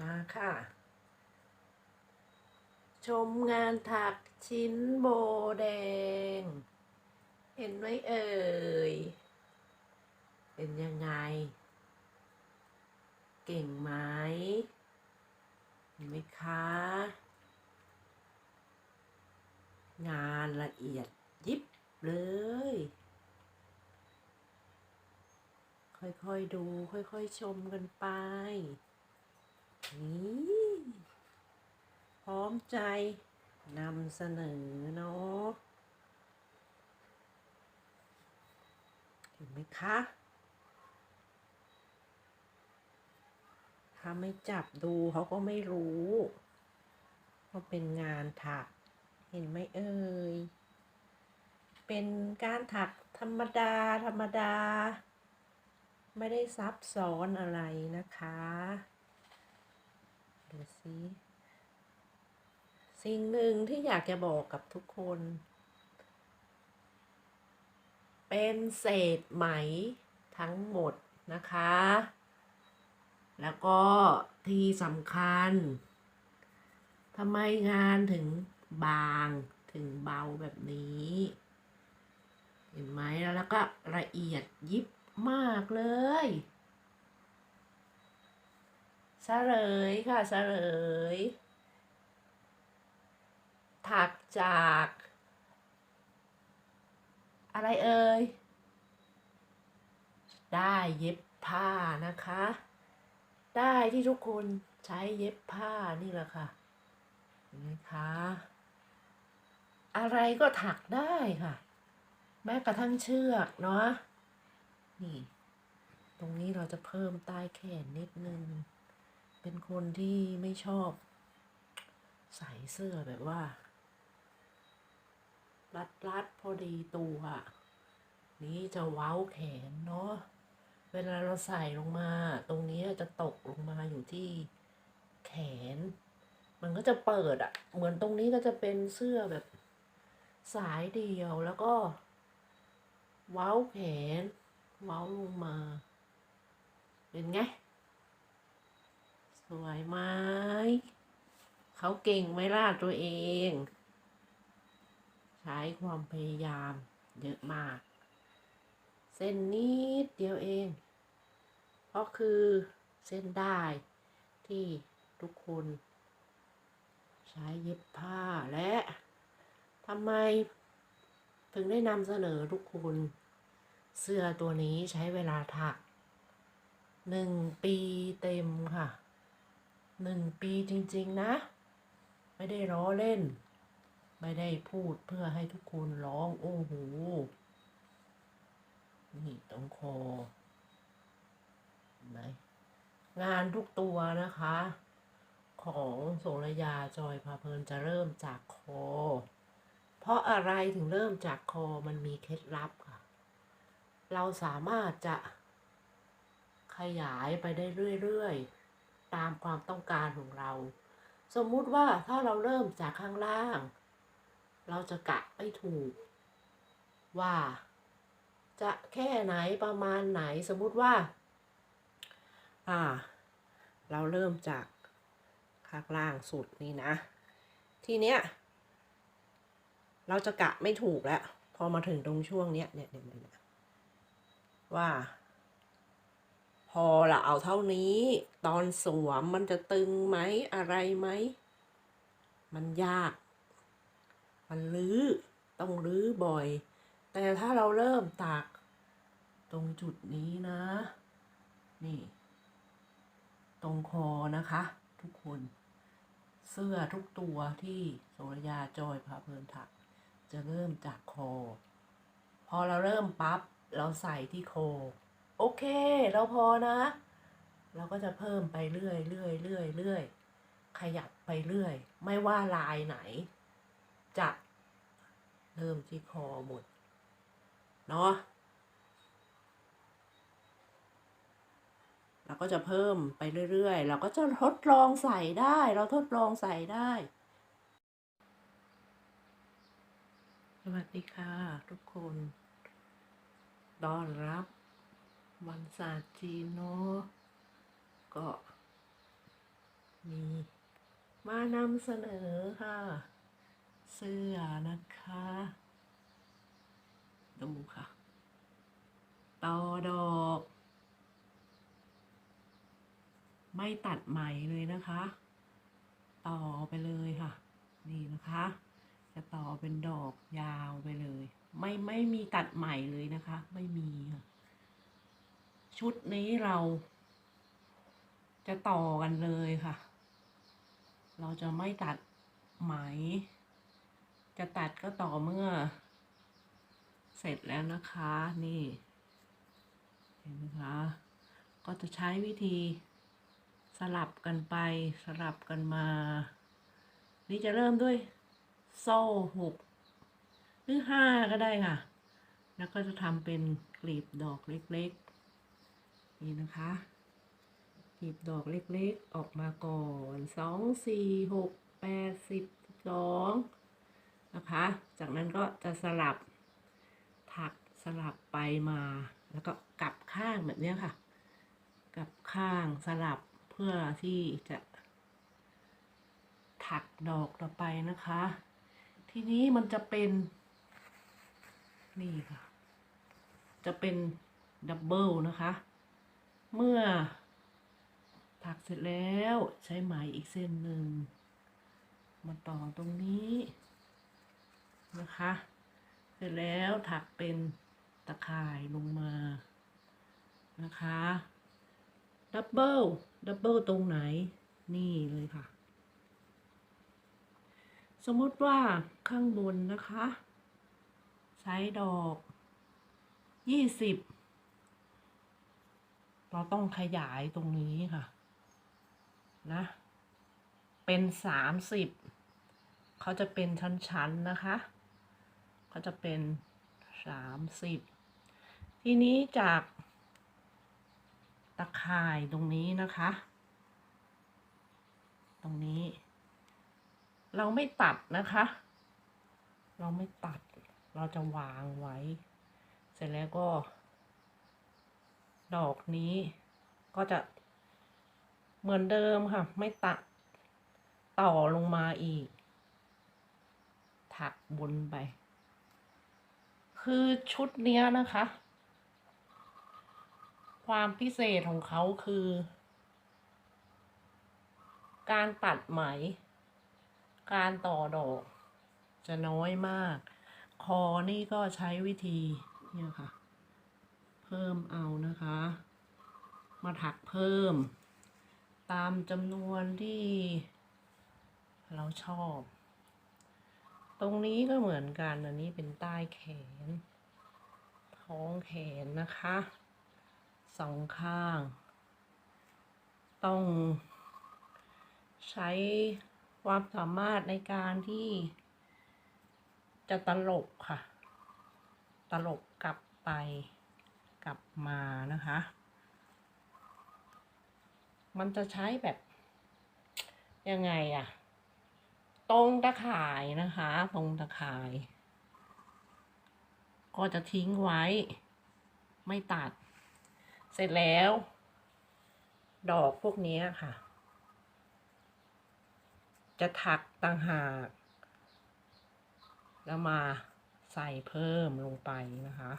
มาค่ะ ชมงานถักชิ้นโบแดง เห็นไหมเอ่ย เป็นยังไง เก่งไหมเห็นไหมคะ งานละเอียดยิบเลยค่อยๆดู ค่อยๆ ชมกันไป นี่พร้อมใจนำเสนอเนาะเห็นไหมคะถ้าไม่จับดูเขาก็ไม่รู้ว่าเป็นงานถัก เห็นไหมเอ่ย เป็นการถักธรรมดาธรรมดา ไม่ได้ซับซ้อนอะไรนะคะ ดูสิสิ่งหนึ่งที่อยากจะบอกกับทุกคน เป็นเศษไหมทั้งหมดนะคะ แล้วก็ที่สำคัญทำไมงานถึงบางถึงเบาแบบนี้ เห็นไหมแล้วก็ละเอียดยิบมากเลย เฉลยค่ะเฉลยถักจาก อะไรเอ่ย ได้เย็บผ้านะคะ ได้ที่ทุกคนใช้เย็บผ้านี่แหละค่ะเห็นไหมคะอะไรก็ถักได้ค่ะ แม้กระทั่งเชือกเนาะนี่ ตรงนี้เราจะเพิ่มใต้แขนนิดนึง เป็นคนที่ไม่ชอบ ใส่เสื้อแบบว่า รัดรัดๆพอดีตัวนี้จะเว้าแขนเนาะเวลาเราใส่ลงมา ตรงนี้จะตกลงมาอยู่ที่แขน มันก็จะเปิดอะ่ะเหมือนตรงนี้ก็จะเป็นเสื้อแบบสายเดียวแล้วก็ เว้าแขน เว้าลงมา เป็นไง สวยไหมเขาเก่งไหมล่ะตัวเอง ใช้ความพยายามเยอะมาก เส้นนิดเดียวเอง ก็คือเส้นได้ที่ทุกคน ใช้เย็บผ้าและทำไม ถึงได้นำเสนอทุกคนเสื้อตัวนี้ใช้เวลาถักหนึ่งปีเต็มค่ะ หนึ่งปีจริง ๆ นะ ไม่ได้ล้อเล่น ไม่ได้พูดเพื่อให้ทุกคนร้องโอ้โหนี่ตรงคอเห็นไหมงานทุกตัวนะคะ ของโสรยาจอยพาเพลินจะเริ่มจากคอ เพราะอะไรถึงเริ่มจากคอมันมีเคล็ดลับค่ะ เราสามารถจะขยายไปได้เรื่อย ๆ ตามความต้องการของเรา สมมุติว่าถ้าเราเริ่มจากข้างล่าง เราจะกะไม่ถูก ว่า จะแค่ไหนประมาณไหนสมมุติว่า อ่า เราเริ่มจากข้างล่างสุดนี่นะ ทีเนี้ยเราจะกะไม่ถูกแล้ว พอมาถึงตรงช่วงเนี้ยเนี่ยเนี่ยเนี่ยว่า พอเราเอาเท่านี้ ตอนสวมมันจะตึงไหมอะไรไหม มันยาก มันลื้อต้องลื้อบ่อย แต่ถ้าเราเริ่มตักตรงจุดนี้นะ นี่ ตรงคอนะคะ ทุกคน เสื้อทุกตัวที่โสรยาจอยพาเพลินถัก จะเริ่มจากคอ พอเราเริ่มปั๊บเราใส่ที่คอ โอเค เราพอนะ เราก็จะเพิ่มไปเรื่อยเรื่อยเรื่อยเรื่อยขยับไปเรื่อย ไม่ว่าลายไหน จะเริ่มที่คอหมด เนาะเราก็จะเพิ่มไปเรื่อยๆ เราก็จะทดลองใส่ได้ เราทดลองใส่ได้ สวัสดีค่ะ ทุกคนต้อนรับ วันศาสตร์จีนเนาะก็มีมานำเสนอค่ะ เสื้อนะคะดูค่ะต่อดอก ไม่ตัดไหมเลยนะคะ ต่อไปเลยค่ะ นี่นะคะ จะต่อเป็นดอกยาวไปเลย ไม่ไม่มีตัดใหม่เลยนะคะ ไม่มีค่ะ ชุดนี้เราจะต่อกันเลยค่ะ เราจะไม่ตัดไหม จะตัดก็ต่อเมื่อ เสร็จแล้วนะคะนี่ เห็นไหมคะ ก็จะใช้วิธีสลับกันไปสลับกันมา นี่จะเริ่มด้วยโซ่หกหรือห้าก็ได้ค่ะ แล้วก็จะทำเป็นกลีบดอกเล็กๆ นี่นะคะกลีบดอกเล็กๆออกมาก่อนสองสี่หกแปดสิบสองนะคะ จากนั้นก็จะสลับถักสลับไปมา แล้วก็กลับข้างแบบนี้ค่ะ กลับข้างสลับเพื่อที่จะถักดอกต่อไปนะคะ ทีนี้มันจะเป็น นี่ค่ะ จะเป็นดับเบิลนะคะ เมื่อถักเสร็จแล้วใช้ไหมอีกเส้นหนึ่งมาต่อตรงนี้นะคะ เสร็จแล้วถักเป็นตะข่ายลงมานะคะดับเบิลดับเบิลตรงไหนนี่เลยค่ะ สมมติว่าข้างบนนะคะ ใช้ดอกยี่สิบ เราต้องขยายตรงนี้ค่ะ นะ เป็นสามสิบเขาจะเป็นชั้นๆนะคะเขาจะเป็นสามสิบทีนี้จากตะข่ายตรงนี้นะคะ ตรงนี้ เราไม่ตัดนะคะ เราไม่ตัด เราจะวางไว้ เสร็จแล้วก็ ดอกนี้ ก็จะเหมือนเดิมค่ะ ไม่ตัดต่อลงมาอีก ถักบนไป คือชุดเนี้ยนะคะ ความพิเศษของเขาคือ การตัดไหม การต่อดอก จะน้อยมาก คอนี่ก็ใช้วิธีเนี่ยค่ะ เพิ่มเอานะคะ มาถักเพิ่ม ตามจำนวนที่ เราชอบ ตรงนี้ก็เหมือนกันอันนี้เป็นใต้แขน ท้องแขนนะคะสองข้าง ต้องใช้ความสามารถในการที่จะตลบค่ะ ตลบกลับไป กลับมานะคะ มันจะใช้แบบ ยังไงอะตรงตะข่ายนะคะ ตรงตะข่าย ก็จะทิ้งไว้ ไม่ตัด เสร็จแล้ว ดอกพวกนี้ค่ะ จะถักต่างหากแล้วมาใส่เพิ่มลงไปนะคะ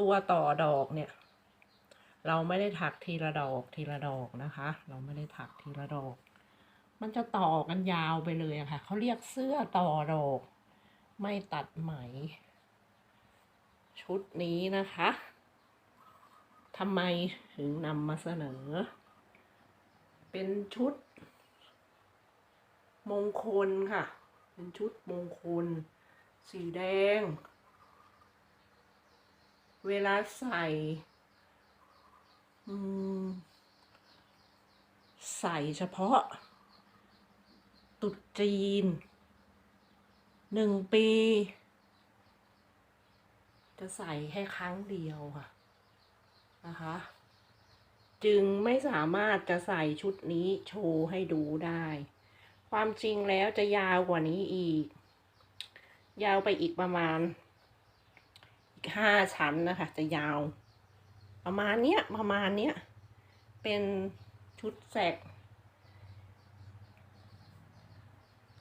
ตัวต่อดอกเนี่ย เราไม่ได้ถักทีละดอกทีละดอกนะคะ เราไม่ได้ถักทีละดอก มันจะต่อกันยาวไปเลยอะค่ะเขาเรียกเสื้อต่อดอก ไม่ตัดไหม ชุดนี้นะคะทำไมถึงนำมาเสนอ เป็นชุด มงคลค่ะ เป็นชุดมงคล สีแดง เวลาใส่ใส่เฉพาะ ตุดจีนหนึ่งปี จะใส่แค่ครั้งเดียวค่ะนะคะ จึงไม่สามารถจะใส่ชุดนี้โชว์ให้ดูได้ ความจริงแล้วจะยาวกว่านี้อีก ยาวไปอีกประมาณ ห้าชั้นนะคะ จะยาว ประมาณเนี้ยประมาณเนี้ยเป็นชุดแสก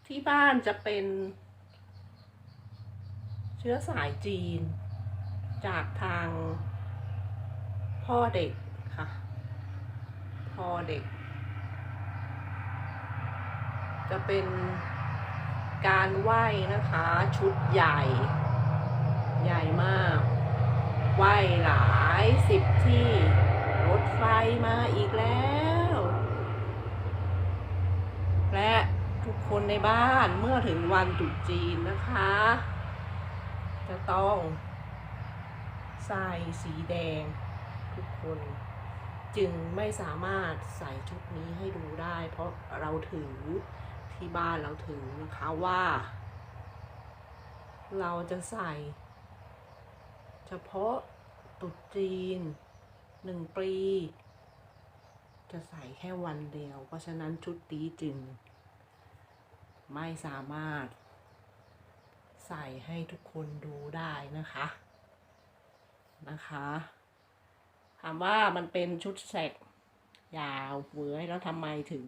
ที่บ้านจะเป็น เชื้อสายจีน จากทางพ่อเด็กค่ะ พ่อเด็ก จะเป็นการไหว้นะคะชุดใหญ่ ใหญ่มากไหวหลายสิบที่ รถไฟมาอีกแล้ว และทุกคนในบ้านเมื่อถึงวันตรุษจีนนะคะ จะต้องใส่สีแดงทุกคนจึงไม่สามารถใส่ชุดนี้ให้ดูได้ เพราะเราถือที่บ้านเราถือนะคะว่า เราจะใส่ เฉพาะตรุษจีนหนึ่งปี จะใส่แค่วันเดียว เพราะฉะนั้นชุดนี้จึง ไม่สามารถ ใส่ให้ทุกคนดูได้นะคะนะคะถามว่ามันเป็นชุดแสกยาวเว้ยแล้วทำไมถึง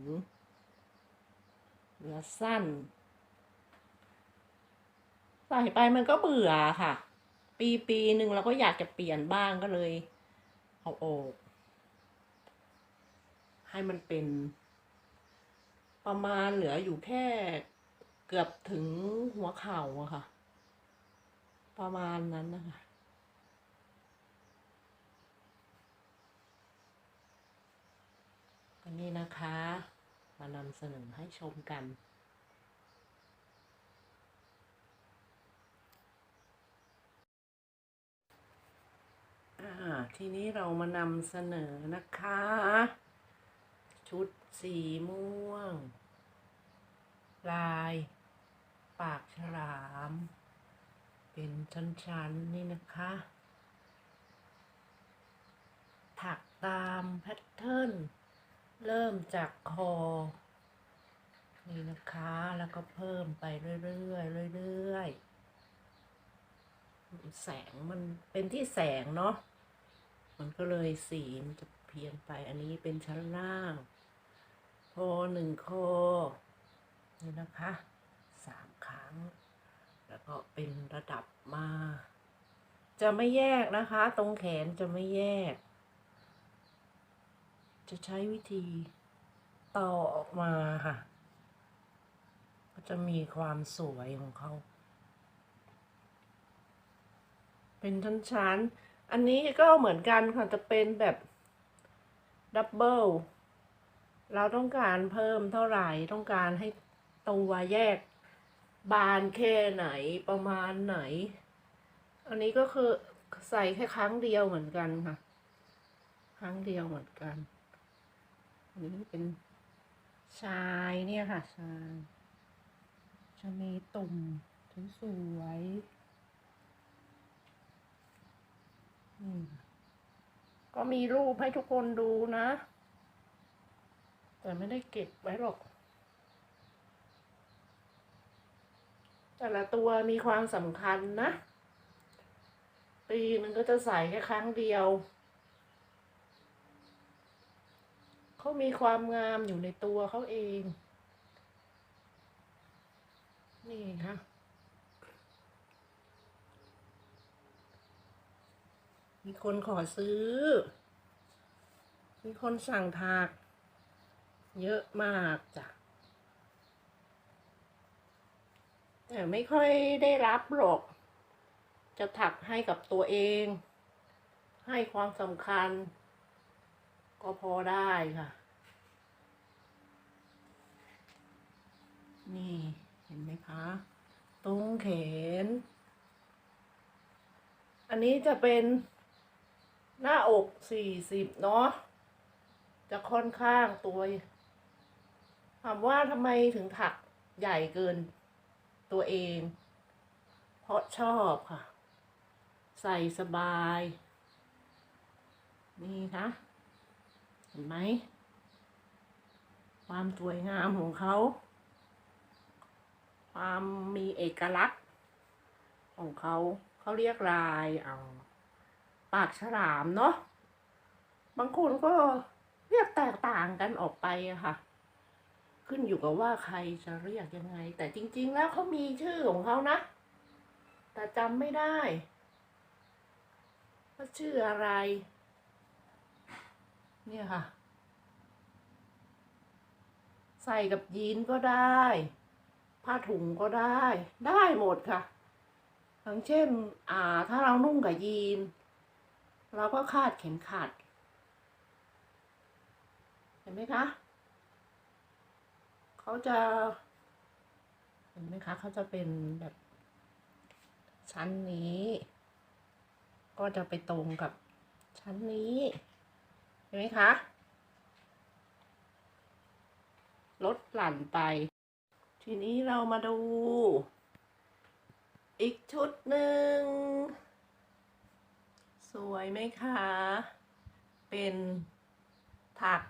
เหลือสั้น ใส่ไปมันก็เบื่อค่ะ ปีปีหนึ่งเราก็อยากจะเปลี่ยนบ้างก็เลย เอาออก ให้มันเป็น ประมาณเหลืออยู่แค่เกือบถึงหัวเข่าอะค่ะ ประมาณนั้นนะคะันนี้นะคะ มานำเสนอให้ชมกัน อ่า ทีนี้เรามานำเสนอนะคะ ชุดสีม่วง ลาย ปากฉลาม เป็นชั้นๆนี่นะคะ ถักตามแพทเทิร์น เริ่มจากคอ นี่นะคะ แล้วก็เพิ่มไปเรื่อยๆเรื่อยๆแสงมันเป็นที่แสงเนาะ มันก็เลยสีมันจะเพี้ยนไปอันนี้เป็นชั้นล่างโคหนึ่งโคนี่นะคะสามครั้ง แล้วก็เป็นระดับมา จะไม่แยกนะคะ ตรงแขนจะไม่แยก จะใช้วิธีต่อออกมาค่ะ ก็จะมีความสวยของเขา เป็นชั้นๆ อันนี้ก็เหมือนกันค่ะจะเป็นแบบดับเบิลเราต้องการเพิ่มเท่าไหร่ต้องการให้ตัวแยกบานแค่ไหนประมาณไหน อันนี้ก็คือใส่แค่ครั้งเดียวเหมือนกันค่ะ ครั้งเดียวเหมือนกัน อันนี้เป็นชายเนี่ยค่ะชายจะมีตุ่มสวยๆนี่ค่ะ ก็มีรูปให้ทุกคนดูนะ แต่ไม่ได้เก็บไว้หรอก แต่ละตัวมีความสำคัญนะ ปีมันก็จะใส่แค่ครั้งเดียว เขามีความงามอยู่ในตัวเขาเอง นี่ค่ะ มีคนขอซื้อ มีคนสั่งถักเยอะมากจ้ะ แต่ไม่ค่อยได้รับหรอก จะถักให้กับตัวเอง ให้ความสำคัญ ก็พอได้ค่ะ นี่เห็นไหมคะ ตรงแขนอันนี้จะเป็น หน้าอกสี่สิบเนาะจะค่อนข้างตัวถามว่าทำไมถึงถักใหญ่เกินตัวเอง เพราะชอบค่ะ ใส่สบาย นี่นะ เห็นไหม ความสวยงามของเขา ความมีเอกลักษณ์ของเขา เขาเรียกลายเอา ปากฉลามเนาะบางคนก็เรียกแตกต่างกันออกไปอะค่ะ ขึ้นอยู่กับว่าใครจะเรียกยังไง แต่จริง ๆ แล้วเขามีชื่อของเขานะ แต่จำไม่ได้ว่าชื่ออะไร เนี่ยค่ะ ใส่กับยีนก็ได้ ผ้าถุงก็ได้ ได้หมดค่ะอย่างเช่น อ่า ถ้าเรานุ่งกับยีน เราก็คาดเข็มขัด เห็นไหมคะ เขาจะ เห็นไหมคะ เขาจะเป็นแบบ ชั้นนี้ ก็จะไปตรงกับชั้นนี้ เห็นไหมคะ ลดหลั่นไป ทีนี้เรามาดู อีกชุดหนึ่ง ไหมคะ เป็นถัก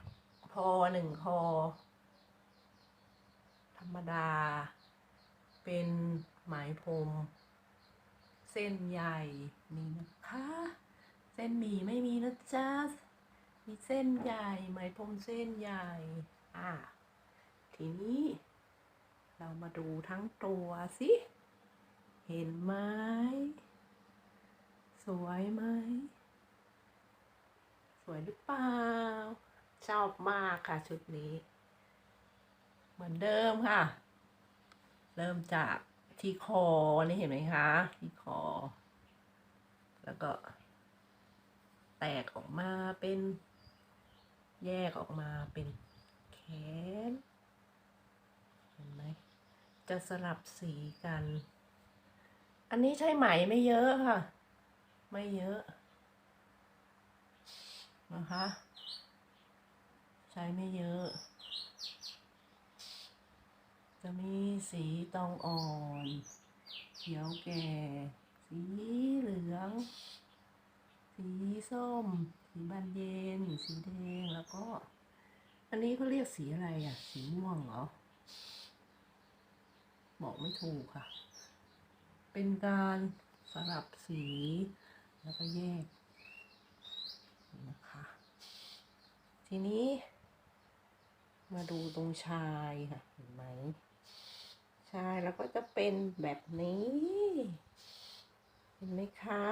พอหนึ่งคอ ธรรมดา เป็นไหมพรม เส้นใหญ่นี่นะคะ เส้นหมี่ไม่มีนะจ๊ะ มีเส้นใหญ่ไหมพรมเส้นใหญ่ อะ ทีนี้เรามาดูทั้งตัวสิ เห็นไหม สวยไหม วยหรือเปล่า ชอบมากค่ะชุดนี้ เหมือนเดิมค่ะ เริ่มจากที่คอ นี่เห็นไหมคะ ที่คอ แล้วก็ แตกออกมาเป็น แยกออกมาเป็นแขน เห็นไหม จะสลับสีกัน อันนี้ใช้ไหมไม่เยอะค่ะ ไม่เยอะ นะคะ ใช้ไม่เยอะ จะมีสีตองอ่อน เขียวแก่ สีเหลือง สีส้ม สีบานเย็น สีแดง แล้วก็ อันนี้เขาเรียกสีอะไรอะ สีม่วงเหรอ บอกไม่ถูกค่ะ เป็นการสลับสี แล้วก็แยกนะคะ ทีนี้ มาดูตรงชายค่ะเห็นไหมชายแล้วก็จะเป็นแบบนี้ เห็นไหมคะ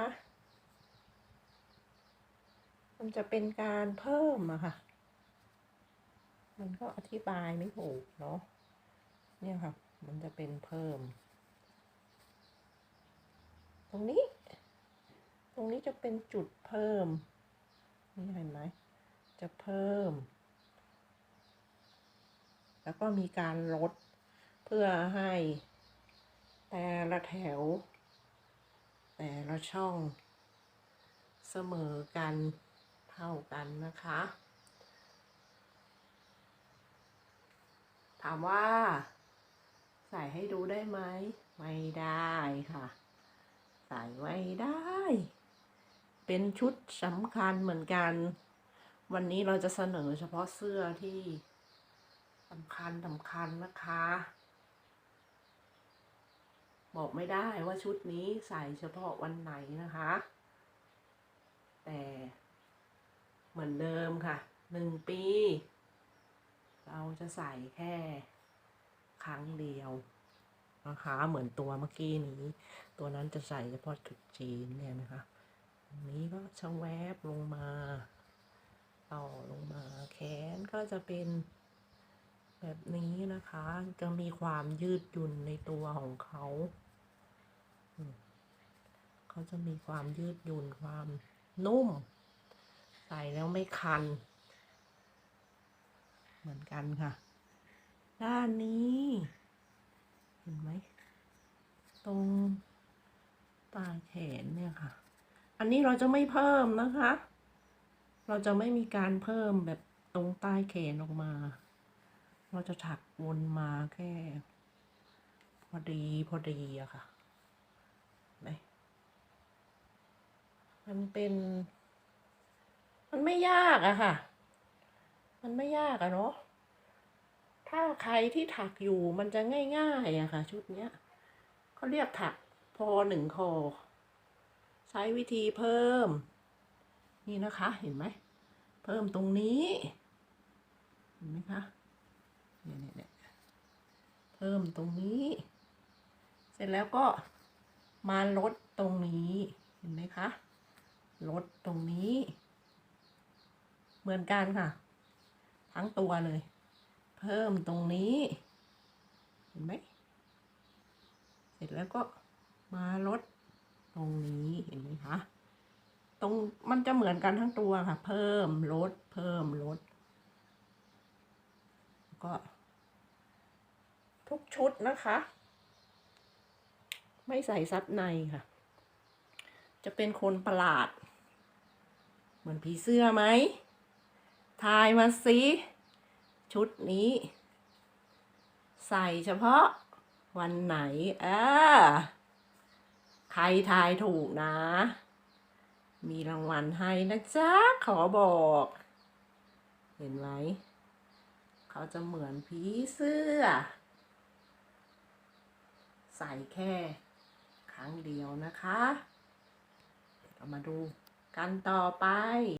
มันจะเป็นการเพิ่มอะค่ะ มันก็อธิบายไม่ถูกเนาะเนี่ยค่ะ มันจะเป็นเพิ่ม ตรงนี้ ตรงนี้จะเป็นจุดเพิ่ม นี่เห็นไหม จะเพิ่ม แล้วก็มีการลดเพื่อให้ แต่ละแถว แต่ละช่อง เสมอกันเท่ากันนะคะ ถามว่า ใส่ให้ดูได้ไหม ไม่ได้ค่ะ ใส่ไว้ได้ เป็นชุดสำคัญเหมือนกัน วันนี้เราจะเสนอเฉพาะเสื้อที่สำคัญสำคัญนะคะ บอกไม่ได้ว่าชุดนี้ใส่เฉพาะวันไหนนะคะ แต่เหมือนเดิมค่ะหนึ่งปี เราจะใส่แค่ครั้งเดียวนะคะเหมือนตัวเมื่อกี้นี้ ตัวนั้นจะใส่เฉพาะจุดจีนเนี่ยนะคะนนี้ก็ชะแวบลงมา ต่อลงมาแขนก็จะเป็น แบบนี้นะคะ จะมีความยืดหยุ่นในตัวของเขาเขาจะมีความยืดหยุ่นความนุ่ม ใส่แล้วไม่คัน เหมือนกันค่ะ ด้านนี้ เห็นไหม ตรงปลายแขนเนี่ยค่ะ อันนี้เราจะไม่เพิ่มนะคะ เราจะไม่มีการเพิ่มแบบตรงใต้แขนออกมา เราจะถักวนมาแค่ พอดีพอดีอะค่ะไหมมันเป็น มันไม่ยากอะค่ะ มันไม่ยากอะเนาะ ถ้าใครที่ถักอยู่มันจะง่ายๆอะค่ะ ชุดเนี้ยเขาเรียกถักพอหนึ่งคอ ใช้วิธีเพิ่ม นี่นะคะเห็นไหม เพิ่มตรงนี้ เห็นไหมคะเนี่ยเนี่ยเพิ่มตรงนี้ เสร็จแล้วก็มาลดตรงนี้ เห็นไหมคะ ลดตรงนี้ เหมือนกันค่ะ ทั้งตัวเลย เพิ่มตรงนี้ เห็นไหม เสร็จแล้วก็มาลดตรงนี้ เห็นไหมคะ ตรงมันจะเหมือนกันทั้งตัวค่ะ เพิ่มลด เพิ่มลด ก็ ทุกชุดนะคะ ไม่ใส่ซับในค่ะ จะเป็นคนประหลาด เหมือนผีเสื้อไหมทายมาสิชุดนี้ ใส่เฉพาะวันไหน เอ่าใครทายถูกนะ มีรางวัลให้นะจ๊ะ ขอบอก เห็นไหม เขาจะเหมือนผีเสื้อ ใส่แค่ครั้งเดียวนะคะ เรามาดูกันต่อไป